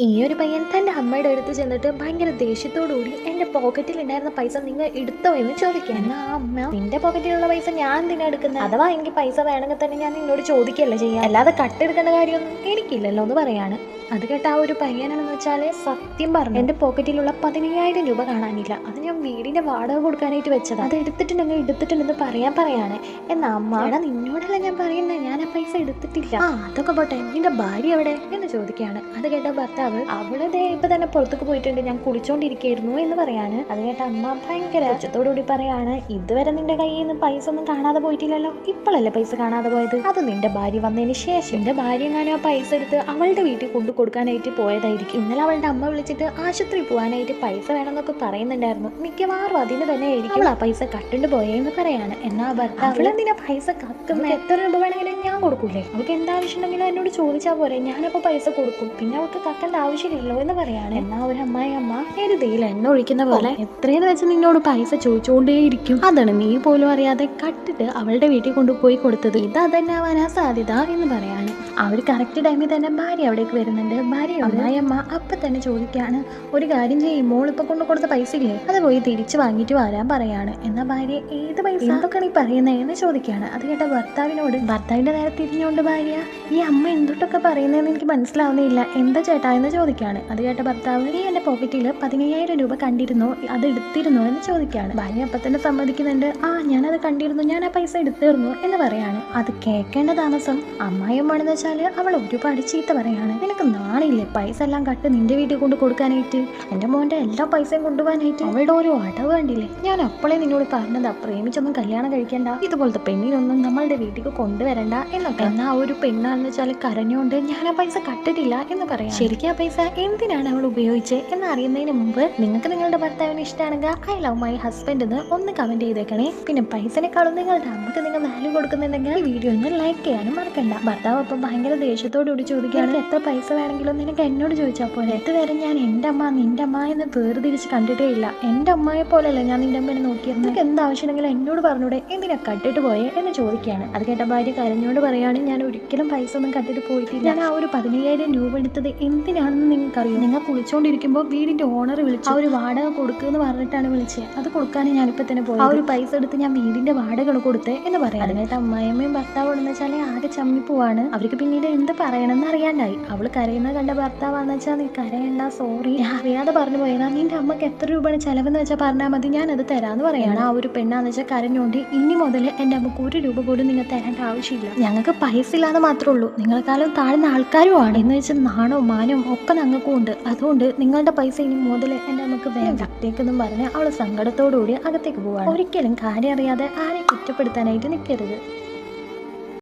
ഈ ഒരു പയ്യൻ തന്റെ അമ്മയുടെ അടുത്ത് ചെന്നിട്ട് ഭയങ്കര ദേഷ്യത്തോടുകൂടി എന്റെ പോക്കറ്റിൽ ഉണ്ടായിരുന്ന പൈസ നിങ്ങൾ എടുത്തോ? എന്ന് ചോദിക്കുക എന്നാ അമ്മ നിന്റെ പോക്കറ്റിലുള്ള പൈസ ഞാൻ എന്തിനാ എടുക്കുന്നത് അഥവാ എനിക്ക് പൈസ വേണമെങ്കിൽ തന്നെ ഞാൻ നിന്നോട് ചോദിക്കല്ല ചെയ്യാം? അല്ലാതെ കട്ടെടുക്കേണ്ട കാര്യമൊന്നും എനിക്കില്ലല്ലോ എന്ന് പറയാണ്. അത് കേട്ട ആ ഒരു പയ്യനാണെന്ന് വെച്ചാൽ സത്യം പറഞ്ഞു. എന്റെ പോക്കറ്റിലുള്ള പതിനയ്യായിരം രൂപ കാണാനില്ല. അത് ഞാൻ വീടിന്റെ വാടക കൊടുക്കാനായിട്ട് വെച്ചത്. അത് എടുത്തിട്ടുണ്ടെങ്കിൽ എടുത്തിട്ടുണ്ടെന്ന് പറയാൻ പറയാണ്. എന്നാ അമ്മ നിന്നോടല്ല ഞാൻ പറയുന്നത് ഞാൻ ആ പൈസ എടുത്തിട്ടില്ല. ആ അതൊക്കെ പോട്ടെ. നിന്റെ ഭാര്യ എവിടെ? എന്ന് ചോദിക്കുകയാണ്. അത് കേട്ട ഭർത്താവ് അവളതേ ഇപ്പൊ തന്നെ പുറത്തേക്ക് പോയിട്ടുണ്ട്. ഞാൻ കുളിച്ചോണ്ടിരിക്കായിരുന്നു എന്ന് പറയാണ്. അത് കേട്ട അമ്മ ഭയങ്കര ഉച്ചത്തോടുകൂടി പറയാണ് ഇതുവരെ നിന്റെ കയ്യിൽ നിന്ന് പൈസ ഒന്നും കാണാതെ പോയിട്ടില്ലല്ലോ. ഇപ്പോഴല്ലേ പൈസ കാണാതെ പോയത്? അത് നിന്റെ ഭാര്യ വന്നതിന് ശേഷം. എന്റെ ഭാര്യ എങ്ങാനും ആ പൈസ എടുത്ത് അവളുടെ വീട്ടിൽ കൊണ്ടു കൊടുക്കാനായിട്ട് പോയതായിരിക്കും. ഇന്നലെ അവളുടെ അമ്മ വിളിച്ചിട്ട് ആശുപത്രി പോകാനായിട്ട് പൈസ വേണമെന്നൊക്കെ പറയുന്നുണ്ടായിരുന്നു. മിക്കവാറും അതിന് തന്നെ ആയിരിക്കും. ആ പൈസ കട്ടുണ്ട് പോയെന്ന് പറയാണ്. എന്നാ ഭർത്താവ്? അവളെന്തിനാ പൈസ കക്കുന്ന എത്ര രൂപ വേണമെങ്കിലും ഞാൻ കൊടുക്കൂലേ? അവൾക്ക് എന്താവശ്യമുണ്ടെങ്കിലും എന്നോട് ചോദിച്ചാൽ പോരെ. ഞാനപ്പോ പൈസ കൊടുക്കും. പിന്നെ അവൾക്ക് കക്കേണ്ട ആവശ്യമില്ലല്ലോ എന്ന് പറയാണ്. എന്നാ ഒരു അമ്മായി അമ്മ എരുതിയിൽ എണ്ണ ഒഴിക്കുന്ന പോലെ എത്രയെന്ന് വെച്ച് നിന്നോട് പൈസ ചോദിച്ചുകൊണ്ടേയിരിക്കും അതാണ് നീ പോലും അറിയാതെ കട്ടിട്ട് അവളുടെ വീട്ടിൽ കൊണ്ടുപോയി കൊടുത്തത്. ഇത് അതന്നെ ആവാനാ സാധ്യത എന്ന് പറയാണ്. അവർ കറക്റ്റ് ടൈമിൽ തന്നെ ഭാര്യ അവിടേക്ക് വരുന്നുണ്ട്. ഭാര്യ അമ്മായിയമ്മ അപ്പൊ തന്നെ ചോദിക്കാണ്. ഒരു കാര്യം ചെയ്യും മോൾ ഇപ്പൊ കൊണ്ടു കൊടുത്ത പൈസ ഇല്ലേ അത് പോയി തിരിച്ചു വാങ്ങിട്ട് വരാൻ പറയാണ്. എന്നാ ഭാര്യ ഏത് പൈസ? എന്തൊക്കെയാണ് ഈ പറയുന്നത് എന്ന് ചോദിക്കാണ്. അത് കേട്ട ഭർത്താവിനോട് ഭർത്താവിന്റെ നേരെ തിരിഞ്ഞുകൊണ്ട് ഭാര്യ ഈ അമ്മ എന്തൊട്ടൊക്കെ പറയുന്നതെന്ന് എനിക്ക് മനസ്സിലാവുന്നില്ല എന്താ ചേട്ടാ? എന്ന് ചോദിക്കാണ്. അത് കേട്ട ഭർത്താവ് നീ എന്റെ പോക്കറ്റിൽ പതിനയ്യായിരം രൂപ കണ്ടിരുന്നു? അത് എടുത്തിരുന്നു? എന്ന് ചോദിക്കാണ്. ഭാര്യ അപ്പൊ തന്നെ സമ്മതിക്കുന്നുണ്ട്. ആ ഞാനത് കണ്ടിരുന്നു. ഞാൻ ആ പൈസ എടുത്തിരുന്നു. എന്ന് പറയാണ്. അത് കേൾക്കേണ്ട താമസം അമ്മായിയമ്മാണെന്ന് വെച്ചാൽ അവൾ ഒരുപാട് ചീത്ത പറയാണ്. നിനക്ക് നാണില്ലേ? പൈസ എല്ലാം കട്ട് നിന്റെ വീട്ടിൽ കൊണ്ട് കൊടുക്കാനായിട്ട്. എന്റെ മോന്റെ എല്ലാ പൈസയും കൊണ്ടുപോകാനായിട്ട്. അവളുടെ ഓരോ അടവ് കണ്ടില്ലേ? ഞാൻ അപ്പോഴേ നിന്നോട് പറഞ്ഞതാ പ്രേമിച്ചൊന്നും കല്യാണം കഴിക്കണ്ട. ഇതുപോലത്തെ പെണ്ണിനൊന്നും നമ്മളുടെ വീട്ടിലേക്ക് കൊണ്ടുവരണ്ട എന്നൊക്കെ. എന്നാ ഒരു പെണ്ണാണെന്ന് വെച്ചാൽ കരഞ്ഞുകൊണ്ട് ഞാൻ ആ പൈസ കട്ടിട്ടില്ല എന്ന് പറയാം. ശരിക്കും ആ പൈസ എന്തിനാണ് അവൾ ഉപയോഗിച്ചത് എന്ന് അറിയുന്നതിന് മുമ്പ് നിങ്ങൾക്ക് നിങ്ങളുടെ ഭർത്താവിന് ഇഷ്ടമാണെങ്കിൽ ഐ ലവ് മൈ ഹസ്ബൻഡ് എന്ന് ഒന്ന് കമന്റ് ചെയ്തേക്കണേ. പിന്നെ പൈസനേക്കാളും നിങ്ങളുടെ അമ്മയ്ക്ക് നിങ്ങൾ വാല്യൂ കൊടുക്കുന്നുണ്ടെങ്കിൽ വീഡിയോ ഒന്ന് ലൈക്ക് ചെയ്യാനും മറക്കണ്ട. ഭർത്താവ് അപ്പം ഭയങ്കര ദേഷ്യത്തോടുകൂടി ചോദിക്കുകയാണ് എത്ര പൈസ വേണമെങ്കിലും നിനക്ക് എന്നോട് ചോദിച്ചാൽ പോലെ ഇതുവരെ ഞാൻ എന്റെ അമ്മ നിന്റെ അമ്മ എന്ന് വേർതിരിച്ച് കണ്ടിട്ടേ ഇല്ല. എന്റെ അമ്മയെ പോലെയല്ല ഞാൻ നിന്റെ അമ്മേനെ നോക്കിയിരുന്നു നിനക്ക് എന്ത് ആവശ്യമുണ്ടെങ്കിലും എന്നോട് പറഞ്ഞൂടെ. എന്തിനാ കട്ടിട്ട് പോയേ എന്ന് ചോദിക്കുകയാണ്. അത് കേട്ട ഭാര്യ കരഞ്ഞോട് പറയുകയാണ് ഞാൻ ഒരിക്കലും പൈസ ഒന്നും കട്ടിട്ട് പോയിട്ടില്ല. ഞാൻ ആ ഒരു പതിനയ്യായിരം രൂപ എടുത്തത് എന്തിനാണെന്ന് നിങ്ങൾക്ക് അറിയോ നിങ്ങൾ കുളിച്ചോണ്ടിരിക്കുമ്പോൾ വീടിന്റെ ഓണർ വിളിച്ചു. ആ ഒരു വാടക കൊടുക്കുമെന്ന് പറഞ്ഞിട്ടാണ് വിളിച്ചത് അത് കൊടുക്കാനും ഞാനിപ്പോൾ തന്നെ പോയി ആ ഒരു പൈസ എടുത്ത് ഞാൻ വീടിന്റെ വാടക കൊടുത്തേ എന്ന് പറയാം അതിനായിട്ട് അമ്മായിയമ്മയും ഭർത്താവ് എന്ന് വെച്ചാൽ ആകെ ചമ്മിപ്പോവാണ്. അവർക്ക് പിന്നീട് എന്ത് പറയണമെന്ന് അറിയാണ്ടായി. അവൾ കരയുന്നത് കണ്ട ഭർത്താവാന്ന് വെച്ചാൽ നീ കരയണ്ട സോറി അറിയാതെ പറഞ്ഞു പോയതാ. നിന്റെ അമ്മയ്ക്ക് എത്ര രൂപയാണ് ചെലവെന്ന് വെച്ചാൽ പറഞ്ഞാൽ മതി ഞാൻ അത് തരാന്ന് പറയാണ്. ആ ഒരു പെണ്ണാന്ന് വെച്ചാൽ കരഞ്ഞുകൊണ്ട് ഇനി മുതൽ എന്റെ അമ്മയ്ക്ക് ഒരു രൂപ പോലും നിങ്ങൾ തരേണ്ട ആവശ്യമില്ല. ഞങ്ങൾക്ക് പൈസ ഇല്ലാതെ മാത്രമേ ഉള്ളൂ. നിങ്ങളെക്കാളും താഴ്ന്ന ആൾക്കാരുമാണ്. എന്ന് വെച്ചാൽ നാണവും മാനവും ഒക്കെ ഞങ്ങൾക്കും ഉണ്ട്. അതുകൊണ്ട് നിങ്ങളുടെ പൈസ ഇനി മുതൽ എന്റെ അമ്മയ്ക്ക് വേണ്ട. അകത്തേക്കെന്നും പറഞ്ഞ് അവൾ സങ്കടത്തോടുകൂടി അകത്തേക്ക് പോവാണ്. ഒരിക്കലും കാര്യം അറിയാതെ ആരെയും കുറ്റപ്പെടുത്താനായിട്ട് നിൽക്കരുത്